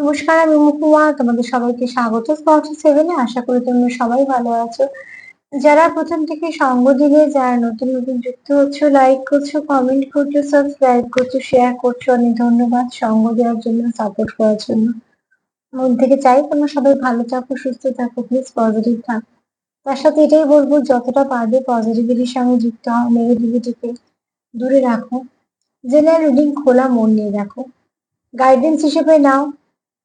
নমস্কার, আমি মুকুমা তোমাদের সবাইকে স্বাগত। স্পট সেভেনে আশা করি তোমরা সবাই ভালো আছো। যারা প্রথম থেকে সঙ্গ দিলে, যারা নতুন নতুন যুক্ত হচ্ছে লাইক করছ কমেন্ট করছ সাবস্ক্রাইব করছ শেয়ার করছ, অনেক ধন্যবাদ সঙ্গ দেওয়ার জন্য সাপোর্ট করার জন্য। মন থেকে চাই তোমরা সবাই ভালো থাকো, সুস্থ থাকো প্লিজ পজিটিভ থাকো। তার সাথে এটাই বলব, যতটা পারবে পজিটিভিটির সঙ্গে যুক্ত হও নেগেটিভিটিকে দূরে রাখো। জেনারেল রিডিং খোলা, মন নিয়ে রাখো গাইডেন্স হিসেবে নাও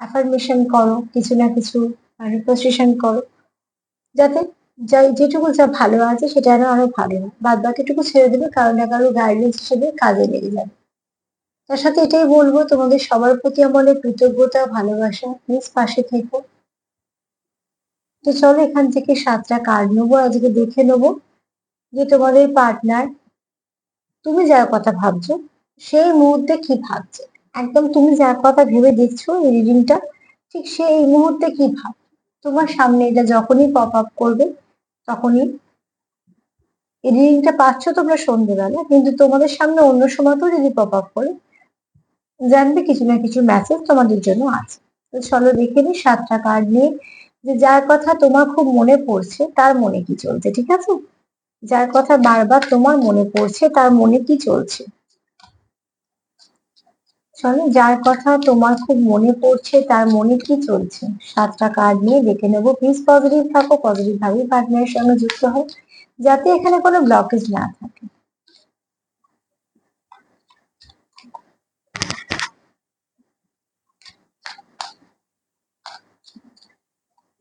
অ্যাফার্মেশন করো, কিছু না কিছু রিপোজিশন করো। যাতে যাই, যেটুকু যা ভালো আছে সেটা যেন আরও ভালো হয়। বাদ বাকিটুকু ছেড়ে দেবে কারও না কারও গাইডেন্স হিসেবে কাজে লেগে যাবে। তার সাথে এটাই বলব, তোমাদের সবার প্রতি আমাদের কৃতজ্ঞতা, ভালোবাসা। প্লিজ পাশে থেকো। তো চলো এখান থেকে সাতটা কার্ড নেব, আজকে দেখে নেব যে তোমাদের পার্টনার তুমি যার কথা ভাবছ, সেই মুহূর্তে কি ভাবছে। একদম তুমি যার কথা ভেবে দেখছ এই রিডিংটা ঠিক সে এই মুহূর্তে কি ভাব? তোমার সামনে এটা যখনই পপ আপ করবে, তখনই এই রিডিংটা পাচ্ছ তোমরা সন্ধ্যেবেলা, কিন্তু তোমাদের সামনে অন্য সময়তেও যদি পপ আপ করে, জানবে কিছু না কিছু মেসেজ তোমাদের জন্য আছে। তো চলো দেখে নি সাতটা কার্ড নিয়ে যে যার কথা তোমার খুব মনে পড়ছে, তার মনে কি চলছে, ঠিক আছে? যার কথা বারবার তোমার মনে পড়ছে, তার মনে কি চলছে? চলো যার কথা তোমার খুব মনে পড়ছে, তার মনে কি চলছে? সাতটা কার্ড নিয়ে দেখে নেব প্লিজ পজিটিভ থাকো পজিটিভ ভাবে পার্টনারের সঙ্গে যুক্ত হও, যাতে এখানে কোনো ব্লকেজ না থাকে।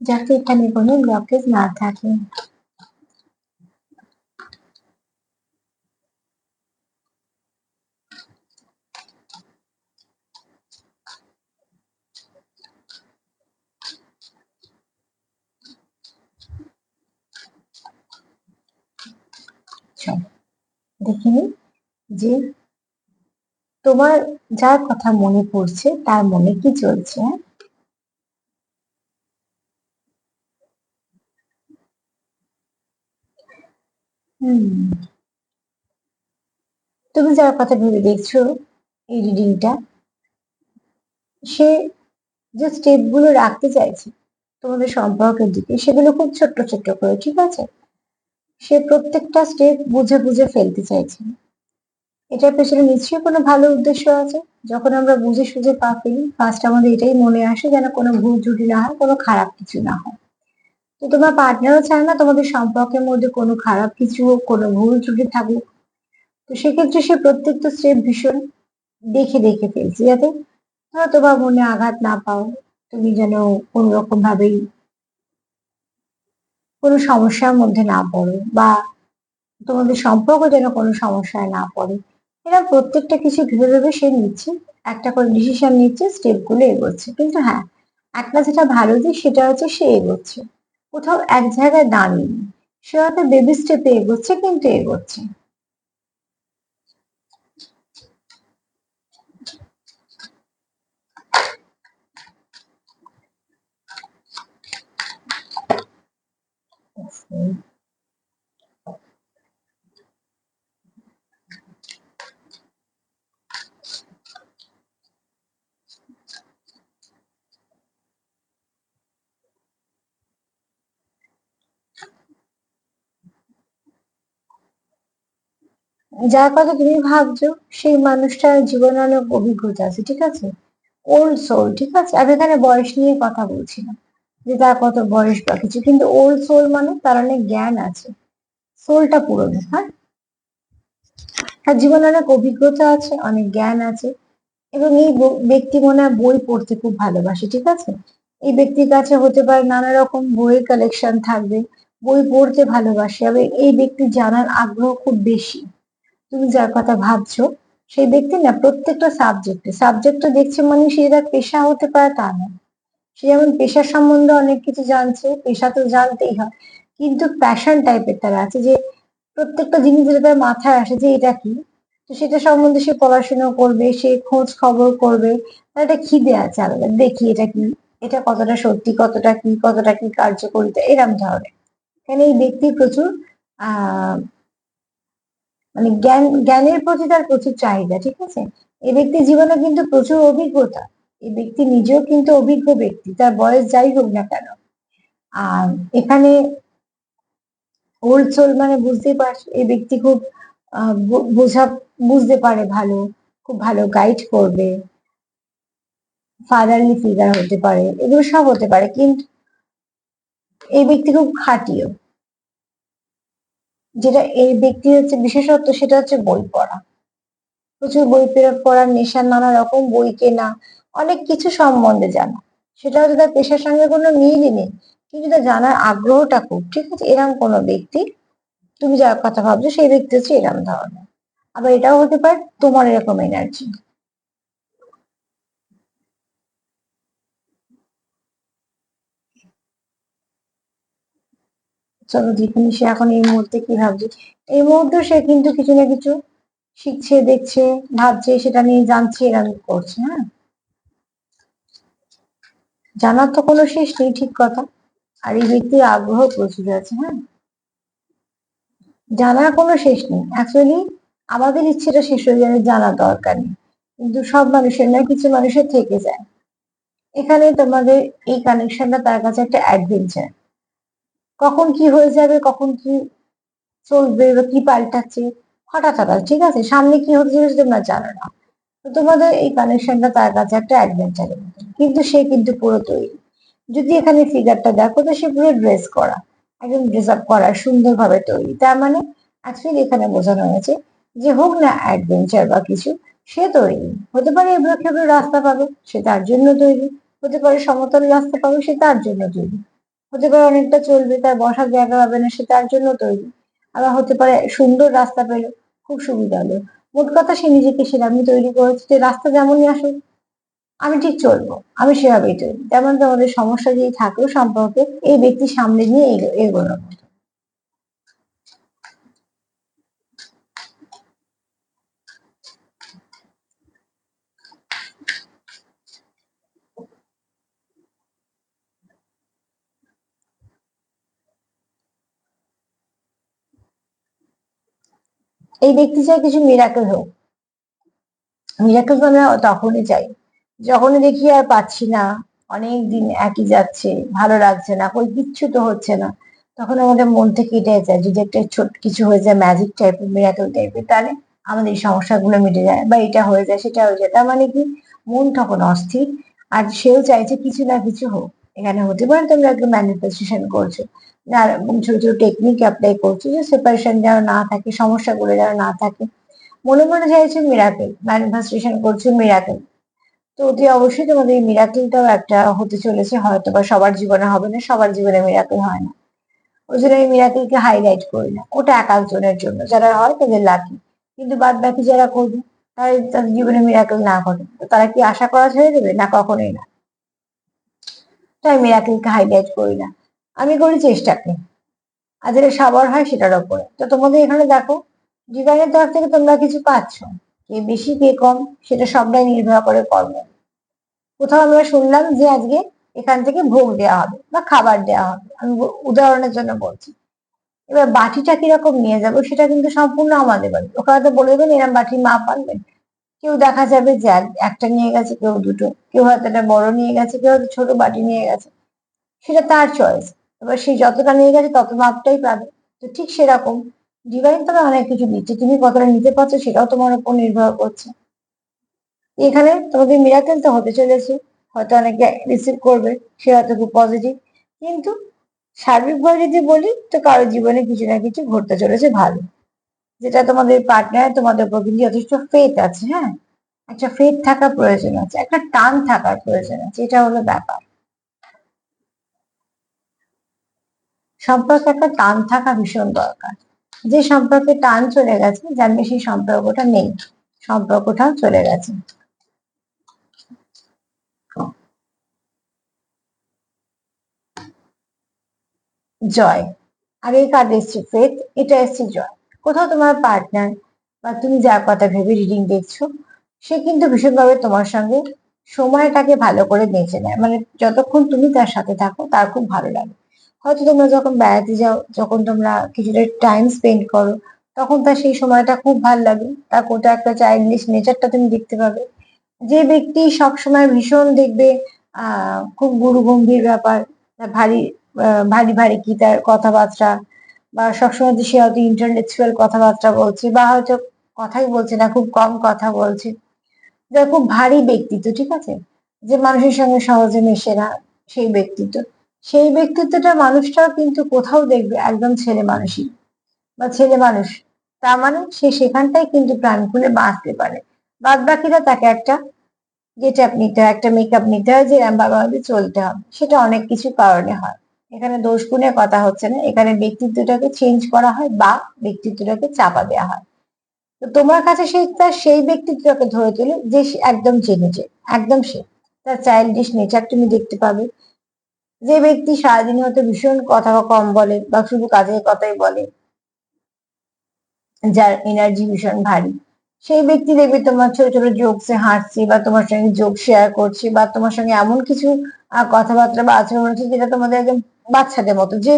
যাতে এখানে কোনো ব্লকেজ না থাকে চলো দেখে নিই যে তোমার যার কথা মনে পড়ছে, তার মনে কি চলছে হ্যাঁ? তুমি যার কথা ভেবে দেখছ এই রিডিংটা সে যে স্টেপগুলো রাখতে চাইছে তোমাদের সম্পর্কের দিকে, সেগুলো খুব ছোট্ট ছোট্ট করে, ঠিক আছে সে প্রত্যেকটা স্টেপ বুঝে বুঝে ফেলতে চাইছে। এটার পেছনে নিশ্চয়ই কোনো ভালো উদ্দেশ্য আছে? যখন আমরা বুঝে সুঝে পা ফেলি ফার্স্ট আমাদের এটাই মনে আসে যেন কোনো ভুল ত্রুটি না হয়, কোনো খারাপ কিছু না হয়। তো তোমার পার্টনারও চায় না তোমাদের সম্পর্কের মধ্যে কোনো খারাপ কিছু হোক, কোনো ভুল ত্রুটি থাকুক। তো সেক্ষেত্রে সে প্রত্যেকটা স্টেপ ভীষণ দেখে দেখে ফেলছে। যাতে ধরো তোমার মনে আঘাত না পাও, তুমি যেন কোনো রকম ভাবেই কোনো সমস্যার মধ্যে না পড়ো বা তোমাদের সম্পর্ক যেন কোনো সমস্যায় না পড়ে। এরা প্রত্যেকটা কিছু ভেবে ভেবে সে নিচ্ছে, একটা করে ডিসিশন নিচ্ছে স্টেপগুলো এগোচ্ছে। কিন্তু হ্যাঁ একটা যেটা ভালো দিক সেটা হচ্ছে সে এগোচ্ছে। কোথাও এক জায়গায় দাঁড়িয়ে, সে হয়তো বেবি স্টেপে এগোচ্ছে কিন্তু এগোচ্ছে। যার কথা তুমি ভাবছ, সেই মানুষটার জীবনে অনেক অভিজ্ঞতা আছে, ঠিক আছে? ওল্ড সোল ঠিক আছে? আমি এখানে বয়স নিয়ে কথা বলছি না। যে তার কত বয়স বা কিছু, কিন্তু ওল্ড সোল মানে তার অনেক জ্ঞান আছে। সোলটা পুরনো হ্যাঁ? তার জীবনে অনেক অভিজ্ঞতা আছে, অনেক জ্ঞান আছে, এবং এই ব্যক্তি মনে হয় বই পড়তে খুব ভালোবাসে, ঠিক আছে? এই ব্যক্তির কাছে হতে পারে নানা রকম বইয়ের কালেকশন থাকবে, বই পড়তে ভালোবাসে এবং এই ব্যক্তি জানার আগ্রহ খুব বেশি। তুমি যার কথা ভাবছ, সেই ব্যক্তি না, প্রত্যেকটা সাবজেক্টে সাবজেক্ট তো দেখছে মানে সে তার পেশা হতে পারে তা না। সে যেমন পেশা সম্বন্ধে অনেক কিছু জানছে, পেশা তো জানতেই হয়। কিন্তু প্যাশন টাইপের তারা আছে যে প্রত্যেকটা জিনিস যেটা তার মাথায় আসে যে এটা কি, তো সেটা সম্বন্ধে সে পড়াশোনা করবে, সে খোঁজ খবর করবে, তার একটা খিদে আছে আলাদা, দেখি এটা কি, এটা কতটা সত্যি, কতটা কি কতটা কি কার্যকরিতা এরম ধরনের। কেন এই ব্যক্তি প্রচুর, আহ মানে জ্ঞান, জ্ঞানের প্রতি তার প্রচুর চাহিদা, ঠিক আছে? এই ব্যক্তির জীবনে কিন্তু প্রচুর অভিজ্ঞতা। এই ব্যক্তি নিজেও কিন্তু অভিজ্ঞ ব্যক্তি, তার বয়স যাই হোক না কেন। আর এখানে ওল্ড সোল মানে বুঝতেই পারছ, এই ব্যক্তি খুব বোঝা, বুঝতে পারে ভালো, খুব ভালো গাইড করবে। ফাদারলি ফিগার হতে পারে, এগুলো সব হতে পারে, কিন্তু এই ব্যক্তি খুব খাটিও। যেটা এই ব্যক্তি হচ্ছে বিশেষত্ব, সেটা হচ্ছে বই পড়া। প্রচুর বই পড়ার নেশা, নানা রকম বই কেনা অনেক কিছু সম্বন্ধে জানা। সেটা হচ্ছে তার পেশার সঙ্গে কোনো মিলই নেই। কিন্তু তার জানার আগ্রহটা খুব ঠিক আছে, এরম কোনো ব্যক্তি, তুমি যার কথা ভাবছ সেই ব্যক্তি হচ্ছে এরম ধরনের। আবার এটাও হতে পারে তোমার এরকম এনার্জি চলো দীপিনী সে এখন এই মুহূর্তে কি ভাবছে। এই মুহূর্তে সে কিন্তু কিছু না কিছু শিখছে, দেখছে, ভাবছে, সেটা নিয়ে জানছে এরকম করছে হ্যাঁ। জানার তো কোনো শেষ নেই, ঠিক কথা। আর এই ব্যক্তির আগ্রহ প্রচুর আছে হ্যাঁ? জানার কোনো শেষ নেই। অ্যাকচুয়ালি আমাদের ইচ্ছেটা শেষ হয়ে যাবে জানার দরকার নেই। কিন্তু সব মানুষের না, কিছু মানুষের থেকে যায়। এখানে তোমাদের এই কানেকশনটা তার কাছে একটা অ্যাডভেঞ্চার কখন কি হয়ে যাবে, কখন কি চলবে, বা কি পাল্টাচ্ছে, হঠাৎ হঠাৎ, ঠিক আছে? সামনে কি হতে চলেছে তোমরা জানো না। তো তোমাদের এই কানেকশনটা তার কাছে একটা অ্যাডভেঞ্চারের কিন্তু সে কিন্তু পুরো তৈরি। যদি এখানে ফিগারটা দেখো, তো সে পুরো ড্রেস করা, একদম ড্রেস আপ করা, সুন্দরভাবে তৈরি। তার মানে অ্যাকচুয়ালি এখানে বোঝানো হয়েছে যে হোক না অ্যাডভেঞ্চার বা কিছু, সে তৈরি। হতে পারে এবড়ো খেবড়ো রাস্তা পাবে, সে তার জন্য তৈরি। হতে পারে সমতল রাস্তা পাবে, সে তার জন্য তৈরি। হতে পারে অনেকটা চলবে, তার বসার জায়গা পাবে না, সে তার জন্য তৈরি। আবার হতে পারে সুন্দর রাস্তা পেল, খুব সুবিধা হলো। মোট কথা সে নিজেকে সেরকমই তৈরি করেছে যে রাস্তা যেমনই আসুক, আমি ঠিক চলবো, আমি সেভাবেই চলবো। যেমন তোমাদের সমস্যা যেই থাকল সম্পর্কে এই ব্যক্তি সামনে নিয়ে এগোনো এই ব্যক্তি চাই কিছু মিরাকেল হোক। মিরাকেল তো আমরা তখনই চাই। যখনই দেখি আর পাচ্ছি না, অনেক দিন একই যাচ্ছে, ভালো লাগছে না, কই কিচ্ছু তো হচ্ছে না। তখন আমাদের মন থেকে এটাই যায় যদি একটা ছোট কিছু হয়ে যায় ম্যাজিক টাইপের মিরাকেল টাইপের তাহলে আমাদের এই সমস্যাগুলো মিটে যায় বা এটা হয়ে যায়, সেটা হয়ে যায়। তার মানে কি? মন তখন অস্থির, আর সেও চাইছে কিছু না কিছু হোক। এখানে হতে পারে তোমরা একটু ম্যানিফেস্টেশন করছ। ছোট ছোট টেকনিক অ্যাপ্লাই করছ যে সেপারেশন যেন না থাকে সমস্যাগুলো যেন না থাকে। মনে মনে চাইছো মিরাকেল ম্যানিফেস্টেশন করছ মিরাকেল তো অতি অবশ্যই তোমাদের এই মিরাকেলটাও একটা হতে চলেছে হয়তো বা সবার জীবনে হবে না, সবার জীবনে মিরাকেল হয় না। ওই জন্য এই মিরাকেলকে হাইলাইট করি না, ওটা এক একজনের জন্য। যারা হয় তাদের লাকি কিন্তু বাদ বাকি যারা করবে, তারা তাদের জীবনে মিরাকেল না করে তারা কি আশা করা ছেড়ে দেবে? না, কখনোই না। তাই মিরাকেলকে হাইলাইট করি না। আমি করি চেষ্টাকে আর যেটা সবার হয় সেটার ওপরে। তো তোমাদের এখানে দেখো জীবনের তরফ থেকে তোমরা কিছু পাচ্ছ। কে বেশি, কে কম, সেটা সবটাই নির্ভর করে কর্ম কোথাও আমরা শুনলাম যে আজকে এখান থেকে ভোগ দেওয়া হবে বা খাবার দেওয়া হবে। আমি উদাহরণের জন্য বলছি। এবার বাটিটা কীরকম নিয়ে যাব সেটা কিন্তু সম্পূর্ণ আমাদের বাড়ি। ওখানে তো বলে দেবেন এরম বাটির মাপ আনবেন কেউ দেখা যাবে যে একটা নিয়ে গেছে, কেউ দুটো। কেউ হয়তো একটা বড় নিয়ে গেছে, কেউ হয়তো ছোট বাটি নিয়ে গেছে। সেটা তার চয়েস এবার সে যতটা নিয়ে গেছে তত মাপটাই পাবে। তো ঠিক সেরকম। ডিভাইন তবে অনেক কিছু দিচ্ছে। তুমি কতটা নিতে পারছ সেটাও তোমার উপর নির্ভর করছে। এখানে তোমাদের মিরাকেল তো হতে চলেছে। হয়তো অনেকে রিসিভ করবে, সে হয়তো খুব পজিটিভ কিন্তু সার্বিকভাবে যদি বলি, তো কারও জীবনে কিছু না কিছু ঘটতে চলেছে ভালো। যেটা তোমাদের পার্টনার তোমাদের উপর কিন্তু যথেষ্ট ফেথ আছে হ্যাঁ? একটা ফেথ থাকার প্রয়োজন আছে, একটা টান থাকার প্রয়োজন আছে, এটা হলো ব্যাপার। সম্পর্কে একটা টান থাকা ভীষণ দরকার। যে সম্পর্কে টান চলে গেছে, জানবে সেই সম্পর্কটা নেই। সম্পর্কটাও চলে গেছে। জয়। এই কার্ড এসছে ফেথ এটা এসছে জয়। কোথাও তোমার পার্টনার বা তুমি যার কথা ভেবে রিডিং দেখছ, সে কিন্তু ভীষণভাবে তোমার সঙ্গে সময়টাকে ভালো করে বেঁচে নেয়। মানে যতক্ষণ তুমি তার সাথে থাকো, তার খুব ভালো লাগে। হয়তো তোমরা যখন বেড়াতে যাও, যখন তোমরা কিছুটা টাইম স্পেন্ড করো, তখন তার সেই সময়টা খুব ভালো লাগে। তার কোথাও একটা চাইল্ডিশ নেচারটা তুমি দেখতে পাবে। যে ব্যক্তি সবসময় ভীষণ দেখবে, আহ, খুব গুরু গম্ভীর ব্যাপার ভারী ভারী ভারী কি তার কথাবার্তা, বা সবসময় যে সে হয়তো ইন্টারনেচুয়াল কথাবার্তা বলছে, বা হয়তো কথাই বলছে না, খুব কম কথা বলছে। যা খুব ভারী ব্যক্তিত্ব, ঠিক আছে? যে মানুষের সঙ্গে সহজে মেশে না সেই ব্যক্তিত্ব। সেই ব্যক্তিত্বটা মানুষটাও কিন্তু কোথাও দেখবে একদম ছেলে মানুষই বা ছেলে মানুষ। তার মানে সে সেখানটাই কিন্তু প্রাণ খুলে বাঁচতে পারে। বাদ বাকিরা তাকে একটা গেট আপ নিতে হয়, একটা মেকআপ নিতে হয় যে বাবা চলতে হবে। সেটা অনেক কিছু কারণে হয়। এখানে দোষ গুণের কথা হচ্ছে না। এখানে ব্যক্তিত্বটাকে চেঞ্জ করা হয় বা ব্যক্তিত্বটাকে চাপা দেওয়া হয়। তো তোমার কাছে সেই, তার সেই ব্যক্তিত্বকে ধরে তোলে যে একদম জেনেছে একদম সে। তার চাইল্ডিশ নেচার তুমি দেখতে পাবে। যে ব্যক্তি সারাদিন হয়তো ভীষণ কথা কম বলে বা শুধু কাজের কথাই বলে, যার এনার্জি ভীষণ ভারী, সেই ব্যক্তি দেখবে তোমার ছোট ছোট জোকসে হাসছে বা তোমার সঙ্গে যোগ শেয়ার করছে বা তোমার সঙ্গে এমন কিছু কথাবার্তা বা আচরণ হচ্ছে যেটা তোমাদের একদম বাচ্চাদের মতো, যে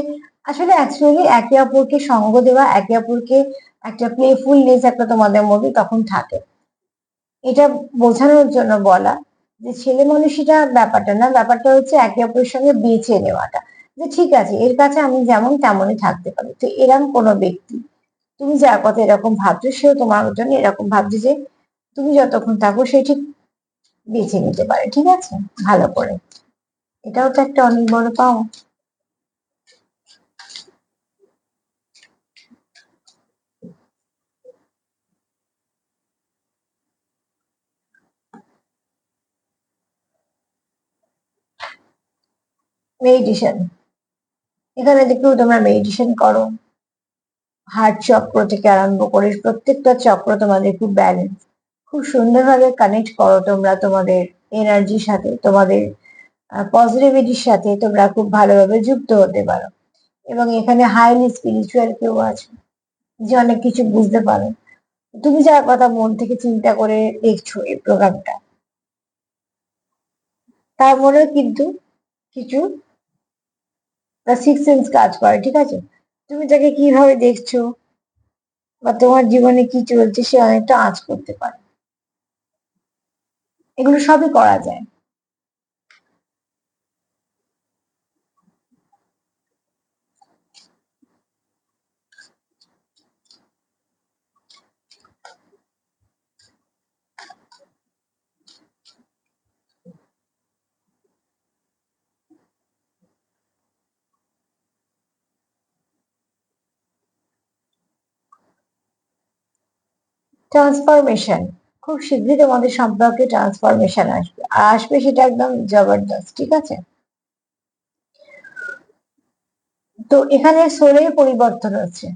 আসলে অ্যাকচুয়ালি একে অপরকে সঙ্গ দেওয়া, একে অপরকে একটা প্লেফুলনেস একটা তোমাদের মধ্যে তখন থাকে। এটা বোঝানোর জন্য বলা যে ছেলে মানুষটা ব্যাপারটা না, ব্যাপারটা হচ্ছে একে অপরের সঙ্গে বেঁচে নেওয়াটা। যে ঠিক আছে, এর কাছে আমি যেমন তেমনই থাকতে পারি। তো এরম কোনো ব্যক্তি, তুমি যার কথা এরকম ভাবছ, সেও তোমার জন্য এরকম ভাবছে যে তুমি যতক্ষণ থাকো, সে ঠিক বেছে নিতে পারে। ঠিক আছে? ভালো করে। এটাও তো একটা অনেক বড় পাওয়া। মেডিটেশন এখানে দেখো তোমরা মেডিটেশন করো। হার্ট চক্র থেকে আরম্ভ করে প্রত্যেকটা চক্র তোমাদের খুব ব্যালেন্স খুব সুন্দরভাবে কানেক্ট করো তোমরা তোমাদের এনার্জির সাথে, তোমাদের পজিটিভিটির সাথে তোমরা খুব ভালোভাবে যুক্ত হতে পারো। এবং এখানে হাইলি স্পিরিচুয়াল কেউ আছে যে অনেক কিছু বুঝতে পারো। তুমি যার কথা মন থেকে চিন্তা করে দেখছ এই প্রোগ্রামটা তার মনে কিন্তু কিছু সিক্স সেন্স কাজ করে, ঠিক আছে? তুমি তাকে কীভাবে দেখছ? বা তোমার জীবনে কি চলছে সে অনেকটা আঁচ করতে পারে। এগুলো সবই করা যায়। ট্রান্সফরমেশন খুব শীঘ্রই তোমাদের সম্পর্কে ট্রান্সফরমেশন আসবে আর আসবে, সেটা একদম জবরদস্ত, ঠিক আছে? তো এখানে সোলের পরিবর্তন হচ্ছে।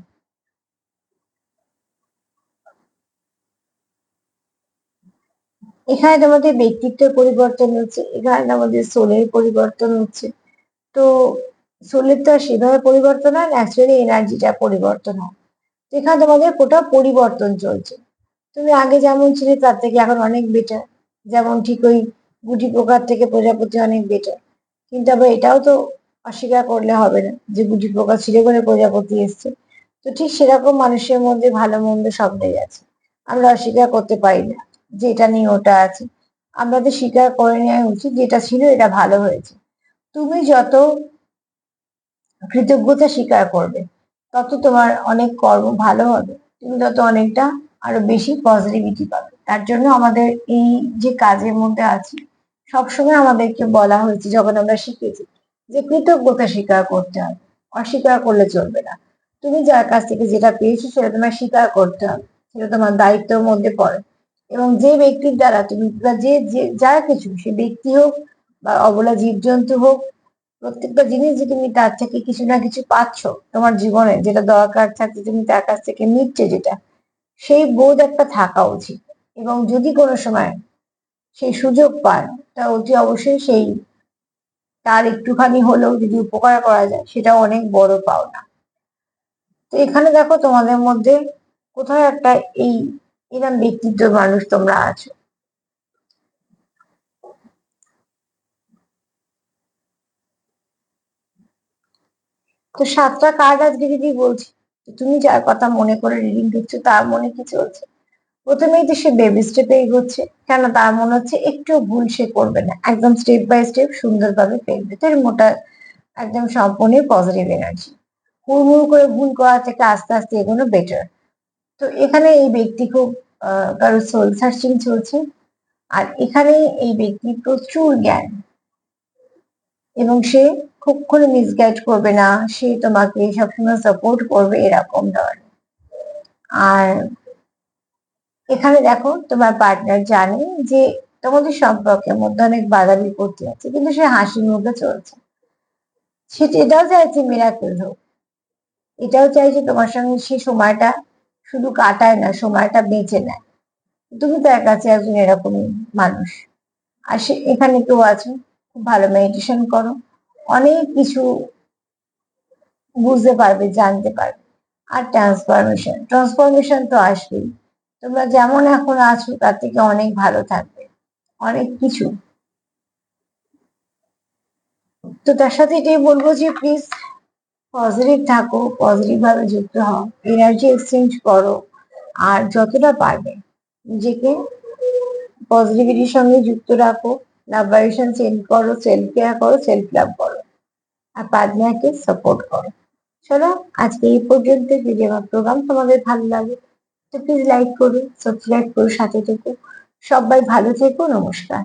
এখানে তোমাদের ব্যক্তিত্বের পরিবর্তন হচ্ছে, এখানে আমাদের সোলের পরিবর্তন হচ্ছে। তো সোলের তো আর সেভাবে পরিবর্তন হয় ন্যাচারালি এনার্জিটা পরিবর্তন হয়। এখানে তোমাদের কোথাও পরিবর্তন চলছে। তুমি আগে যেমন ছিলে, তার থেকে এখন অনেক বেটার যেমন ঠিক ওই গুটি পোকার থেকে প্রজাপতি অনেক বেটার কিন্তু আবার এটাও তো অস্বীকার করলে হবে না যে গুটি পোকা ছিল বলে প্রজাপতি এসছে। তো ঠিক সেরকম মানুষের মধ্যে ভালো মন্দ সবটাই আছে। আমরা অস্বীকার করতে পারি না যে এটা নিয়ে ওটা আছে। আমাদের স্বীকার করে নেওয়া উচিত যেটা ছিল, এটা ভালো হয়েছে। তুমি যত কৃতজ্ঞতা স্বীকার করবে, তত তোমার অনেক কর্ম ভালো হবে। তুমি তত অনেকটা আরও বেশি পজিটিভিটি পাবে। তার জন্য আমাদের এই যে কাজের মধ্যে আছি, সবসময় আমাদেরকে বলা হয়েছে, যখন আমরা শিখেছি, যে কৃতজ্ঞতা স্বীকার করতে হবে, অস্বীকার করলে চলবে না। তুমি যার কাছ থেকে যেটা পেয়েছ, সেটা তোমার স্বীকার করতে হবে, সেটা তোমার দায়িত্বের মধ্যে পড়ে। এবং যে ব্যক্তির দ্বারা তুমি যে, যা কিছু, সে ব্যক্তি হোক, বা অবলা জীবজন্তু হোক, প্রত্যেকটা জিনিস যে তুমি তার থেকে কিছু না কিছু পাচ্ছ, তোমার জীবনে যেটা দরকার থাকছে, তুমি তার কাছ থেকে নিচ্ছে যেটা সেই বোধ একটা থাকা উচিত। এবং যদি কোনো সময় সেই সুযোগ পান তা অতি অবশ্যই সেই, তার একটুখানি হলেও যদি উপকার করা যায়, সেটা অনেক বড় পাওনা। তো এখানে দেখো তোমাদের মধ্যে কোথাও একটা এই, এরম ব্যক্তিত্ব মানুষ তোমরা আছো। তো সাতটা কার্ড আজকে যদি বলছি তুমি যার কথা মনে করে রিডিং দিচ্ছ, তার মনে কি চলছে? প্রথমেই তো সে বেবি স্টেপে এগোচ্ছে কেন? তার মনে হচ্ছে একটু ভুল সে করবে না। একদম স্টেপ বাই স্টেপ সুন্দরভাবে ফেলবে। তো এর মোটা, একদম সম্পূর্ণই পজিটিভ এনার্জি হুড়মুড় করে ভুল করা থেকে আস্তে আস্তে এগোনো বেটার তো এখানে এই ব্যক্তি খুব কারও সোল সার্চিং চলছে। আর এখানে এই ব্যক্তি প্রচুর জ্ঞান। এবং সে কখনো মিসগাইড করবে না। সে তোমাকে সবসময় সাপোর্ট করবে এরকম ধরনের। আর এখানে দেখো, তোমার পার্টনার জানে যে তোমাদের সম্পর্কের মধ্যে অনেক বাধা বিপত্তি আছে, কিন্তু সে হাসি মুখে চলছে। সে এটাও চাইছে মিরাকেল হোক। এটাও চাইছে তোমার সঙ্গে সে সময়টা শুধু কাটায় না, সময়টা বেঁচে নেয়। তুমি তার কাছে একজন এরকমই মানুষ। আর সে এখানে কেউ আছো, খুব ভালো মেডিটেশন করো। অনেক কিছু বুঝতে পারবে, জানতে পারবে। আর ট্রান্সফরমেশন ট্রান্সফরমেশন তো আসবেই। তোমরা যেমন এখন আছো, তার থেকে অনেক ভালো থাকবে। অনেক কিছু। তো তার সাথে এটাই বলব যে প্লিজ পজিটিভ থাকো পজিটিভ ভাবে যুক্ত হও এনার্জি এক্সচেঞ্জ করো। আর যতটা পারবে, নিজেকে পজিটিভিটির সঙ্গে যুক্ত রাখো। লাভ ভাইব্রেশন চেঞ্জ করো সেলফ কেয়ার করো সেলফ লাভ করো। আর পার্টনারকে সাপোর্ট করো। চলো, আজকে এই পর্যন্ত। যদি আমার প্রোগ্রাম তোমাদের ভালো লাগে, তো প্লিজ লাইক করো সাবস্ক্রাইব করো, সাথে থেকো। সবাই ভালো থেকো, নমস্কার।